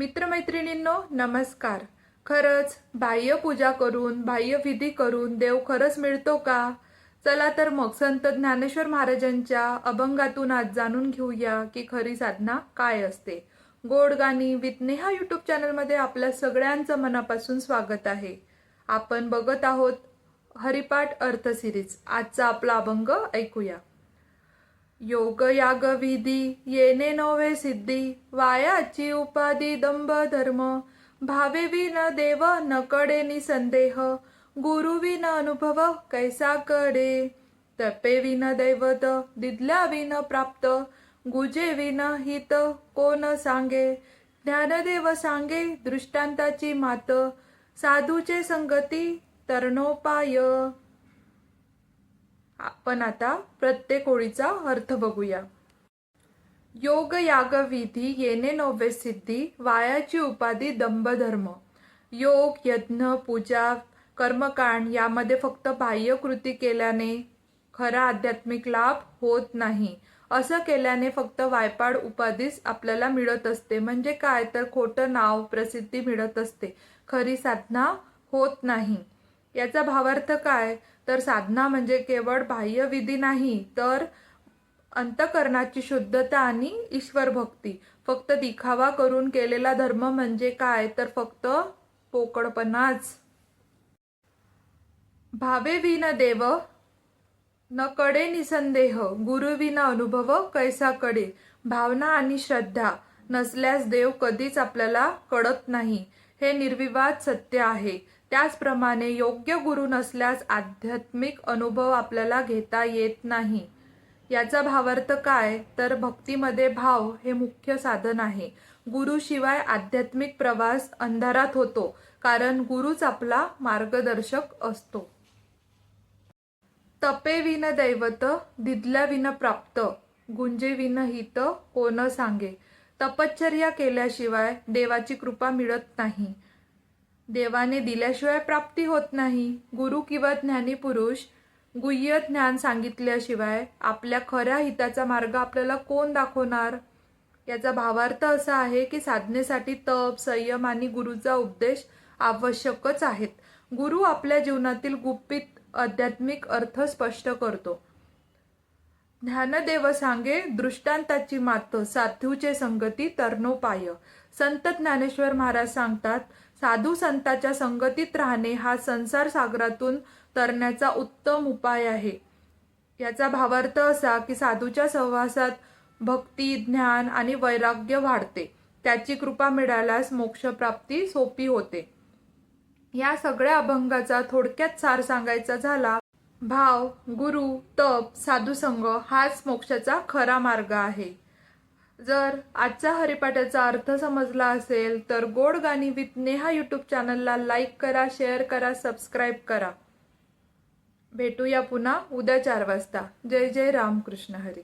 मित्रमैत्रिणींनो नमस्कार. खरंच बाह्य पूजा करून बाह्य विधी करून देव खरंच मिळतो का? चला तर मग संत ज्ञानेश्वर महाराजांच्या अभंगातून आज जाणून घेऊया की खरी साधना काय असते. गोड गाणी विथ नेहा यूट्यूब चॅनलमध्ये आपल्या सगळ्यांचं मनापासून स्वागत आहे. आपण बघत आहोत हरिपाठ अर्थ सिरीज आजचा आपला अभंग ऐकूया. योग याग विधी येणे नवे सिद्धी वायाची उपाधी दंभ धर्म। भावे विन देव न कडे निसंदेह। गुरु विन अनुभव कैसा कडे तपे विन दैवत दिदल्या विन प्राप्त। गुजे विन हित कोण सांगे। ज्ञानदेव सांगे दृष्टांताची मात। साधूचे संगती तरणोपाय। आपण आता प्रत्येक ओळीचा अर्थ बघूया. योग याग विधी येणे नव्हे सिद्धी वायाची उपाधी दंभधर्म. योग यज्ञ पूजा कर्मकांड यामध्ये फक्त बाह्य कृती केल्याने खरा आध्यात्मिक लाभ होत नाही. असं केल्याने फक्त वायपाड उपाधीच आपल्याला मिळत असते. म्हणजे काय? तर खोटं नाव प्रसिद्धी मिळत असते. खरी साधना होत नाही. याचा भावार्थ काय? तर साधना म्हणजे केवळ बाह्य विधी नाही तर अंतकरणाची शुद्धता आणि ईश्वर भक्ती. फक्त दिखावा करून केलेला धर्म म्हणजे काय? तर फक्त पोकळपणाच. भावे विन देव न कडे निसंदेह. गुरु विना अनुभव कैसा कडे? भावना आणि श्रद्धा नसल्यास देव कधीच आपल्याला कळत नाही. हे निर्विवाद सत्य आहे. त्याचप्रमाणे योग्य गुरु नसल्यास आध्यात्मिक अनुभव आपल्याला घेता येत नाही. याचा भावार्थ काय? तर भक्तीमध्ये भाव हे मुख्य साधन आहे. गुरुशिवाय आध्यात्मिक प्रवास अंधारात होतो कारण गुरुच आपला मार्गदर्शक असतो. तपे विन दैवत दिदल्या विन प्राप्त गुंजे विन हित कोण सांगे? तपश्चर्या केल्याशिवाय देवाची कृपा मिळत नाही. देवाने दिल्याशिवाय प्राप्ती होत नाही. गुरु किंवा ज्ञानी पुरुष गुह्य ज्ञान सांगितल्याशिवाय आपल्या खऱ्या हिताचा मार्ग आपल्याला कोण दाखवणार? याचा भावार्थ असा आहे की साधनेसाठी तप संयम आणि गुरुचा उपदेश आवश्यकच आहेत. गुरु आपल्या जीवनातील गुपित आध्यात्मिक अर्थ स्पष्ट करतो. ज्ञानदेव सांगे दृष्टांताची मात साधूचे संगती तरणोपाय. संत ज्ञानेश्वर महाराज सांगतात साधू संताच्या संगतीत राहणे हा संसार सागरातून तरण्याचा उत्तम उपाय आहे. याचा भावार्थ असा की साधूच्या सहवासात भक्ती ज्ञान आणि वैराग्य वाढते. त्याची कृपा मिळाल्यास मोक्षप्राप्ती सोपी होते. या सगळ्या अभंगाचा थोडक्यात सार सांगायचा झाला भाव गुरु तप साधुसंग हाच मोक्षाचा खरा मार्ग आहे. जर आजचा हरिपाठाचा अर्थ समजला असेल तर गोड गाणी विथ नेहा यूट्यूब चॅनलला लाईक करा शेअर करा सबस्क्राईब करा. भेटूया पुन्हा उद्या चार वाजता. जय जय रामकृष्ण हरी.